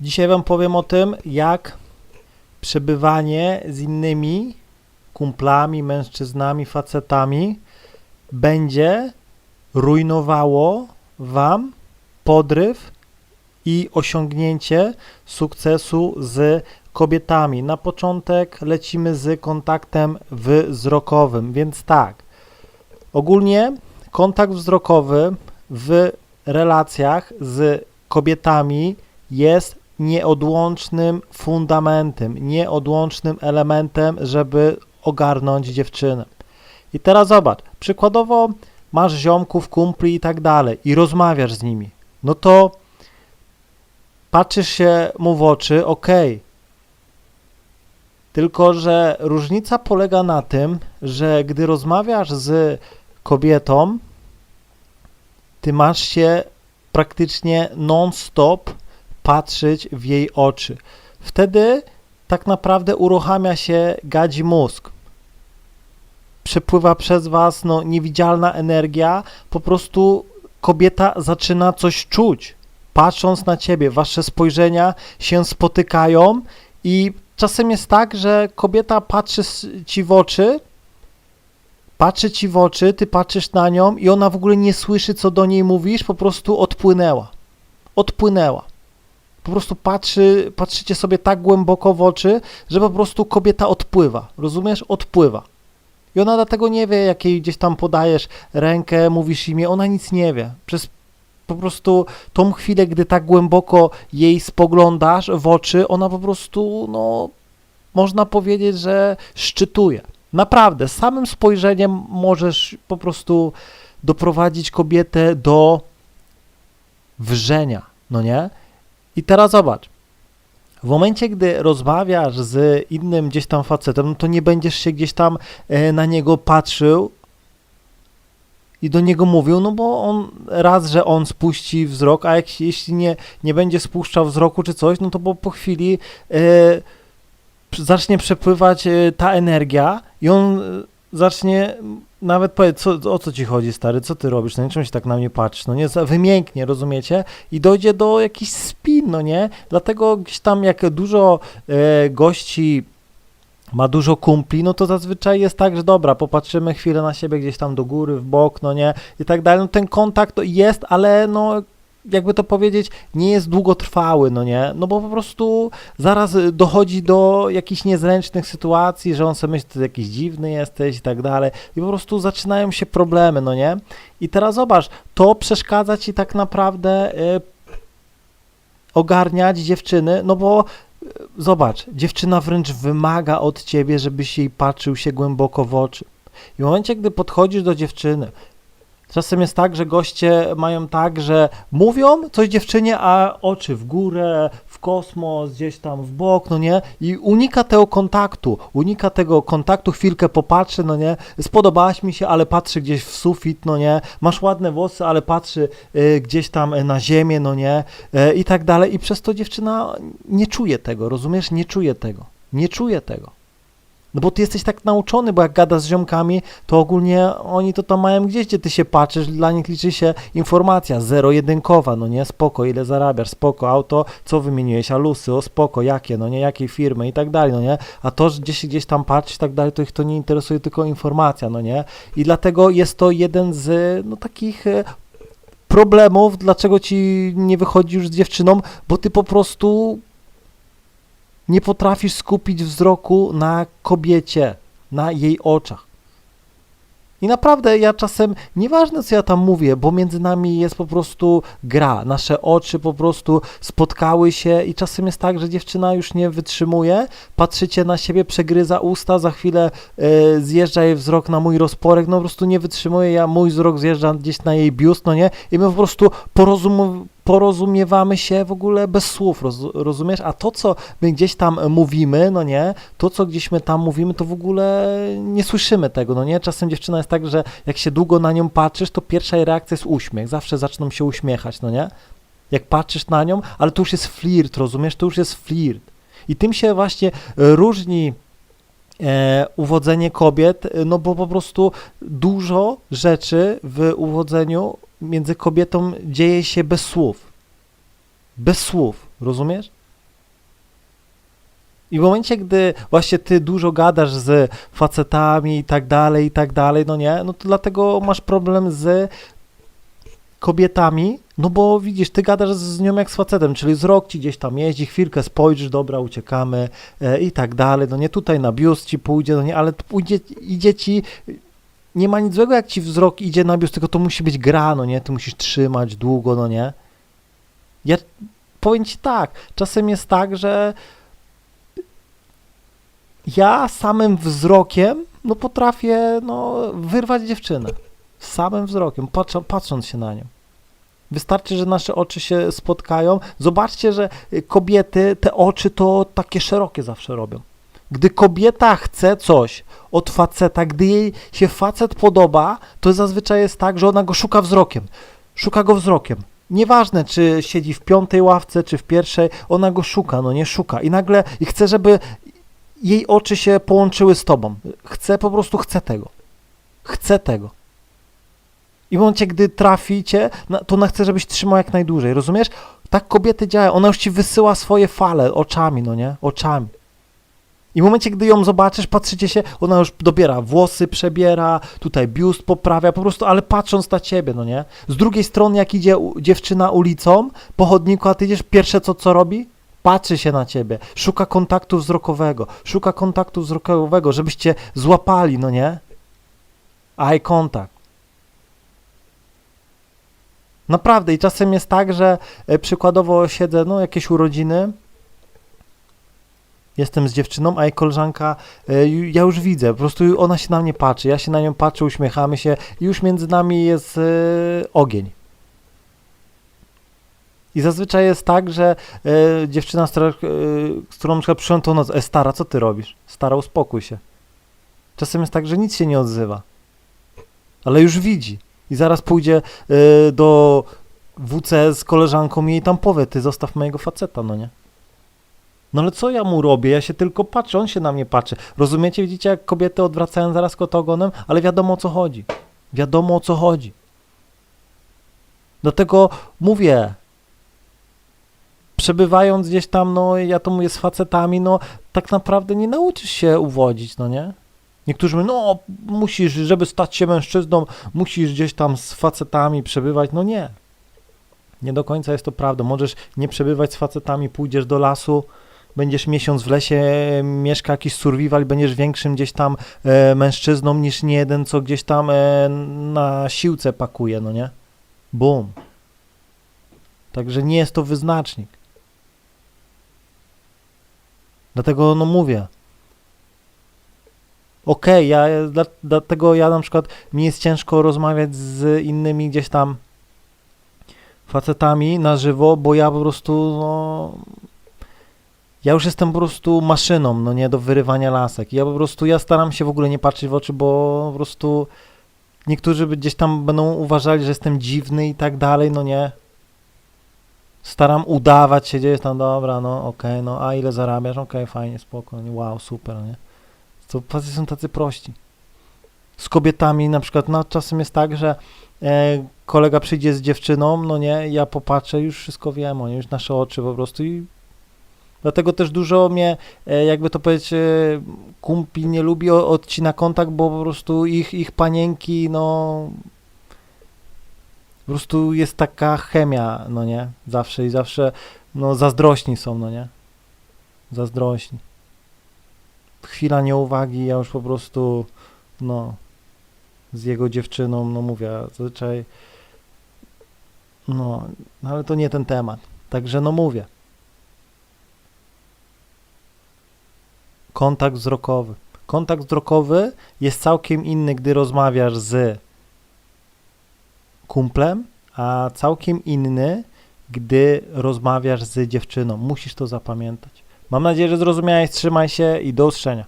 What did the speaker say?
Dzisiaj Wam powiem o tym, jak przebywanie z innymi kumplami, mężczyznami, facetami będzie rujnowało Wam podryw i osiągnięcie sukcesu z kobietami. Na początek lecimy z kontaktem wzrokowym, więc tak. Ogólnie kontakt wzrokowy w relacjach z kobietami jest nieodłącznym fundamentem, nieodłącznym elementem, żeby ogarnąć dziewczynę. I teraz zobacz, przykładowo masz ziomków, kumpli i tak dalej i rozmawiasz z nimi, no to patrzysz się mu w oczy, okej. Tylko, że różnica polega na tym, że gdy rozmawiasz z kobietą, ty masz się praktycznie non-stop patrzeć w jej oczy. Wtedy tak naprawdę uruchamia się gadzi mózg. Przepływa przez was no, niewidzialna energia, po prostu kobieta zaczyna coś czuć. Patrząc na ciebie, wasze spojrzenia się spotykają i czasem jest tak, że kobieta patrzy ci w oczy, patrzy ci w oczy, ty patrzysz na nią i ona w ogóle nie słyszy, co do niej mówisz, po prostu odpłynęła. Odpłynęła. Po prostu patrzy, patrzycie sobie tak głęboko w oczy, że po prostu kobieta odpływa. Rozumiesz? Odpływa. I ona dlatego nie wie, jak jej gdzieś tam podajesz rękę, mówisz imię, ona nic nie wie. Przez po prostu tą chwilę, gdy tak głęboko jej spoglądasz w oczy, ona po prostu, no, można powiedzieć, że szczytuje. Naprawdę, samym spojrzeniem możesz po prostu doprowadzić kobietę do wrzenia, no nie? I teraz zobacz. W momencie, gdy rozmawiasz z innym gdzieś tam facetem, no to nie będziesz się gdzieś tam e, na niego patrzył i do niego mówił, no bo on raz, że on spuści wzrok, a jak, jeśli nie, nie będzie spuszczał wzroku czy coś, no to po, po chwili e, zacznie przepływać e, ta energia i on zacznie nawet powiedz, co, o co ci chodzi, stary, co ty robisz, no nie, czemu się tak na mnie patrzysz, no nie, wymięknie, rozumiecie, i dojdzie do jakichś spin, no nie, dlatego gdzieś tam jak dużo e, gości ma dużo kumpli, no to zazwyczaj jest tak, że dobra, popatrzymy chwilę na siebie gdzieś tam do góry, w bok, no nie, i tak dalej, no ten kontakt jest, ale no jakby to powiedzieć, nie jest długotrwały, no nie, no bo po prostu zaraz y, dochodzi do jakichś niezręcznych sytuacji, że on sobie myśli, ty jakiś dziwny jesteś i tak dalej. I po prostu zaczynają się problemy, no nie, i teraz zobacz, to przeszkadza ci tak naprawdę y, ogarniać dziewczyny, no bo y, zobacz, dziewczyna wręcz wymaga od ciebie, żebyś jej patrzył się głęboko w oczy. I w momencie, gdy podchodzisz do dziewczyny, czasem jest tak, że goście mają tak, że mówią coś dziewczynie, a oczy w górę, w kosmos, gdzieś tam w bok, no nie? I unika tego kontaktu, unika tego kontaktu, chwilkę popatrzy, no nie? Spodobałaś mi się, ale patrzy gdzieś w sufit, no nie? Masz ładne włosy, ale patrzy y, gdzieś tam y, na ziemię, no nie? Y, I tak dalej. I przez to dziewczyna nie czuje tego, rozumiesz? Nie czuje tego. Nie czuje tego. No bo ty jesteś tak nauczony, bo jak gadasz z ziomkami, to ogólnie oni to tam mają gdzieś, gdzie ty się patrzysz, dla nich liczy się informacja zero-jedynkowa, no nie, spoko, ile zarabiasz, spoko, auto, co wymieniłeś, alusy, o spoko, jakie, no nie, jakiej firmy i tak dalej, no nie, a to, że gdzieś, gdzieś tam patrzysz i tak dalej, to ich to nie interesuje, tylko informacja, no nie, i dlatego jest to jeden z, no takich e, problemów, dlaczego ci nie wychodzi już z dziewczyną, bo ty po prostu nie potrafisz skupić wzroku na kobiecie, na jej oczach. I naprawdę ja czasem, nieważne co ja tam mówię, bo między nami jest po prostu gra, nasze oczy po prostu spotkały się i czasem jest tak, że dziewczyna już nie wytrzymuje, patrzycie na siebie, przegryza usta, za chwilę e, zjeżdża jej wzrok na mój rozporek, no po prostu nie wytrzymuje, ja mój wzrok zjeżdża gdzieś na jej biust, no nie, i my po prostu porozum porozumiewamy się w ogóle bez słów, roz, rozumiesz? A to, co my gdzieś tam mówimy, no nie, to, co gdzieś my tam mówimy, to w ogóle nie słyszymy tego, no nie? Czasem dziewczyna jest tak, że jak się długo na nią patrzysz, to pierwsza jej reakcja jest uśmiech, zawsze zaczną się uśmiechać, no nie? Jak patrzysz na nią, ale to już jest flirt, rozumiesz? To już jest flirt. I tym się właśnie różni e, uwodzenie kobiet, no bo po prostu dużo rzeczy w uwodzeniu między kobietą dzieje się bez słów. Bez słów, rozumiesz? I w momencie, gdy właśnie ty dużo gadasz z facetami i tak dalej, i tak dalej, no nie, no to dlatego masz problem z kobietami, no bo widzisz, ty gadasz z nią jak z facetem, czyli wzrok ci gdzieś tam jeździ, chwilkę spojrzysz, dobra, uciekamy e, i tak dalej, no nie, tutaj na biust ci pójdzie, no nie, ale pójdzie, idzie ci, nie ma nic złego, jak ci wzrok idzie na biust, tylko to musi być gra, no nie, ty musisz trzymać długo, no nie. Ja powiem ci tak, czasem jest tak, że ja samym wzrokiem, no potrafię, no, wyrwać dziewczynę. Samym wzrokiem, patrzą, patrząc się na nią. Wystarczy, że nasze oczy się spotkają. Zobaczcie, że y, kobiety te oczy to takie szerokie zawsze robią. Gdy kobieta chce coś od faceta, gdy jej się facet podoba, to zazwyczaj jest tak, że ona go szuka wzrokiem. Szuka go wzrokiem. Nieważne, czy siedzi w piątej ławce, czy w pierwszej, ona go szuka, no nie szuka. I nagle i chce, żeby jej oczy się połączyły z tobą. Chce, po prostu chce tego. Chce tego. I w momencie, gdy traficie, to ona chce, żebyś trzymał jak najdłużej, rozumiesz? Tak kobiety działają, ona już ci wysyła swoje fale oczami, no nie? Oczami. I w momencie, gdy ją zobaczysz, patrzycie się, ona już dobiera włosy, przebiera, tutaj biust poprawia, po prostu, ale patrząc na ciebie, no nie? Z drugiej strony, jak idzie dziewczyna ulicą, po chodniku, a ty idziesz, pierwsze co, co robi? Patrzy się na ciebie, szuka kontaktu wzrokowego, szuka kontaktu wzrokowego, żebyście złapali, no nie? Eye contact. Naprawdę i czasem jest tak, że e, przykładowo siedzę, no jakieś urodziny, jestem z dziewczyną, a jej koleżanka, e, ja już widzę, po prostu ona się na mnie patrzy, ja się na nią patrzę, uśmiechamy się i już między nami jest e, ogień. I zazwyczaj jest tak, że e, dziewczyna, z, którą- e, z którą na przykład przyszłam tą noc, e, stara, co ty robisz? Stara, uspokój się. Czasem jest tak, że nic się nie odzywa, ale już widzi. I zaraz pójdzie do WC z koleżanką i jej tam powie, ty zostaw mojego faceta, no nie? No ale co ja mu robię? Ja się tylko patrzę, on się na mnie patrzy. Rozumiecie? Widzicie, jak kobiety odwracają zaraz kota ogonem? Ale wiadomo o co chodzi. Wiadomo o co chodzi. Dlatego mówię, przebywając gdzieś tam, no ja to mówię z facetami, no tak naprawdę nie nauczysz się uwodzić, no nie? Niektórzy mówią, no musisz, żeby stać się mężczyzną, musisz gdzieś tam z facetami przebywać. No nie. Nie do końca jest to prawda. Możesz nie przebywać z facetami, pójdziesz do lasu, będziesz miesiąc w lesie, mieszka jakiś survival, będziesz większym gdzieś tam e, mężczyzną niż nie jeden, co gdzieś tam e, na siłce pakuje, no nie? Bum. Także nie jest to wyznacznik. Dlatego no mówię. Okej, ja dla, dlatego ja na przykład mi jest ciężko rozmawiać z innymi gdzieś tam facetami na żywo, bo ja po prostu no ja już jestem po prostu maszyną, no nie do wyrywania lasek. Ja po prostu ja staram się w ogóle nie patrzeć w oczy, bo po prostu niektórzy gdzieś tam będą uważali, że jestem dziwny i tak dalej, no nie. Staram udawać się, gdzie jest tam, dobra, no okej, no a ile zarabiasz? Okej, fajnie, spoko, nie, wow, super, nie. To facet są tacy prości. Z kobietami na przykład, no czasem jest tak, że e, kolega przyjdzie z dziewczyną, no nie, ja popatrzę, już wszystko wiem, o nie, już nasze oczy po prostu i dlatego też dużo mnie, e, jakby to powiedzieć, e, kumpli nie lubi, odcina kontakt, bo po prostu ich, ich panienki, no po prostu jest taka chemia, no nie, zawsze i zawsze, no zazdrośni są, no nie, zazdrośni chwila nieuwagi, ja już po prostu, no, z jego dziewczyną, no mówię, zazwyczaj, no, no, ale to nie ten temat. Także no mówię. Kontakt wzrokowy. Kontakt wzrokowy jest całkiem inny, gdy rozmawiasz z kumplem, a całkiem inny, gdy rozmawiasz z dziewczyną. Musisz to zapamiętać. Mam nadzieję, że zrozumiałeś. Trzymaj się i do usłyszenia.